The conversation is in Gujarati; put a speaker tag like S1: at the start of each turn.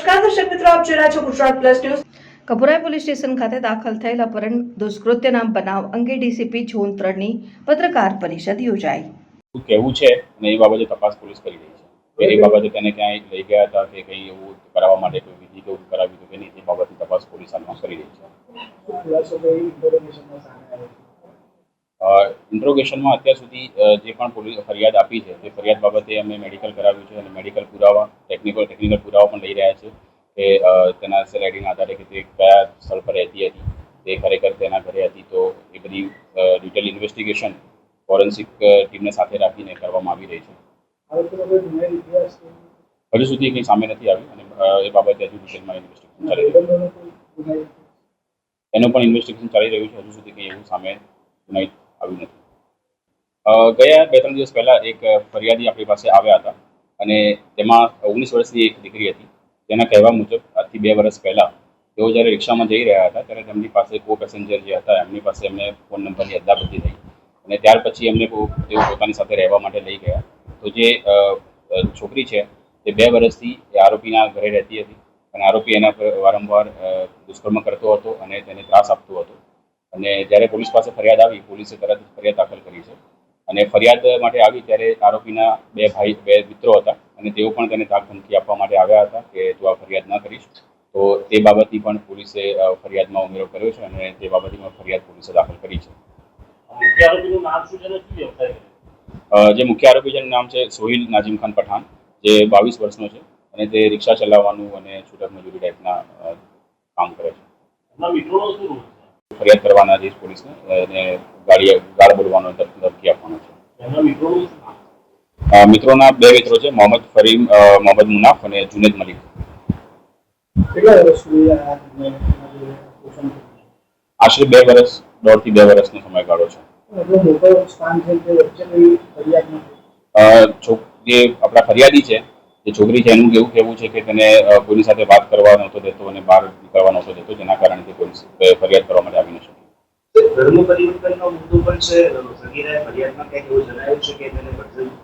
S1: નમસ્કાર દર્શક મિત્રો આપ જોઈ રહ્યા છો Gujarat plus news. Kapurai police station ખાતે દાખલ થયેલ અપહરણ દુષ્કૃત્યના બનાવ અંગે ડીસીપી ઝોન ત્રણની પત્રકાર પરિષદ યોજાઈ.
S2: કહેવું છે અને એ બાબતે તપાસ પોલીસ કરી રહી છે? એ બાબતે તેને ક્યાંય લઈ ગયા હતા કે કંઈ એવું કરાવવા માટે કોઈ વિધિ કે એવું કરાવ્યું હતું કે નહીં એ બાબતની તપાસ પોલીસ હાલમાં કરી રહી છે. ઇન્ટ્રોગેશનમાં અત્યાર સુધી જે પણ પોલીસ ફરિયાદ આપી છે તે ફરિયાદ બાબતે અમે મેડિકલ કરાવ્યું છે અને મેડિકલ પુરાવા ટેકનિકલ ટેકનિકલ પુરાવા પણ લઈ રહ્યા છે કે તેના સેલેરીના આધારે કે તે કયા સ્થળ પર રહેતી હતી તે ખરેખર તેના ઘરે હતી તો એ બધી ડિટેલ ઇન્વેસ્ટિગેશન ફોરેન્સિક ટીમને સાથે રાખીને કરવામાં આવી રહી છે. હજુ સુધી કંઈ સામે નથી આવ્યું અને એ બાબતે હજુ ડિટેલમાં ઇન્વેસ્ટિગેશન ચાલી રહ્યું છે. એનું પણ ઇન્વેસ્ટિગેશન ચાલી રહ્યું છે. હજુ સુધી કંઈ એવું સામે ગુનાહિત આવ્યું નથી. ગયા બે ત્રણ દિવસ પહેલા એક ફરિયાદી આપણી પાસે આવ્યા હતા. અને તેમાં ઓગણીસ વર્ષની એક દીકરી હતી. તેના કહેવા મુજબ, આજથી બે વર્ષ પહેલા તેઓ જ્યારે રિક્ષામાં જઈ રહ્યા હતા, ત્યારે તેમની પાસે કો પેસેન્જર જે હતા, એમની પાસે એમને ફોન નંબરની અદલાબદલી થઈ. અને ત્યાર પછી એમને તેઓ પોતાની સાથે રહેવા માટે લઈ ગયા. તો જે છોકરી છે, તે બે વર્ષથી એ આરોપીના ઘરે રહેતી હતી. અને આરોપી એના પર વારંવાર દુષ્કર્મ કરતો હતો અને તેને ત્રાસ આપતો હતો. અને જ્યારે પોલીસ પાસે ફરિયાદ આવી, પોલીસે તરત ફરિયાદ અને ફરિયાદ માટે આવી ત્યારે આરોપીના બે ભાઈ બે મિત્રો હતા અને તેઓ પણ તેને ધાક ધમકી આપવા માટે આવ્યા હતા કે તું આ ફરિયાદ ન કરીશ. તો તે બાબતની પણ પોલીસે ફરિયાદમાં ઉમેરો કર્યો છે અને તે બાબતની પણ ફરિયાદ પોલીસે દાખલ કરી છે. જે મુખ્ય આરોપી જેનું નામ છે સોહિલ નાજીમ ખાન પઠાણ જે બાવીસ વર્ષનો છે અને તે રિક્ષા ચલાવવાનું અને છૂટક મજૂરી ટાઈપના કામ કરે છે. ફરિયાદ કરવાના છે પોલીસને અને ગાડી ગાળ બોલવાનો ધમકી
S3: મિત્રોનું
S2: બે મિત્રો છે મોહમ્મદ ફરીમ મોહમ્મદ મુનાફ અને જુનેદ મલિક? આશરે બે વર્ષ દોઢથી બે વર્ષનો સમયગાળો છે.
S4: કોઈ
S2: જે આપણા ફરિયાદી છે જે છોકરી છે એનું એવું કહેવું છે કે તેને કોઈની સાથે વાત કરવા નહોતો દેતો અને બહાર નીકળવા નહોતો દેતો જેના કારણે તે પોલીસ ફરિયાદ કરવા માટે આવી
S5: ધર્મ પરિવર્તનનો મુદ્દો પણ છે સગીરાએ ફરિયાદમાં ક્યાંક એવું જણાવ્યું છે કે તેને ધર્મ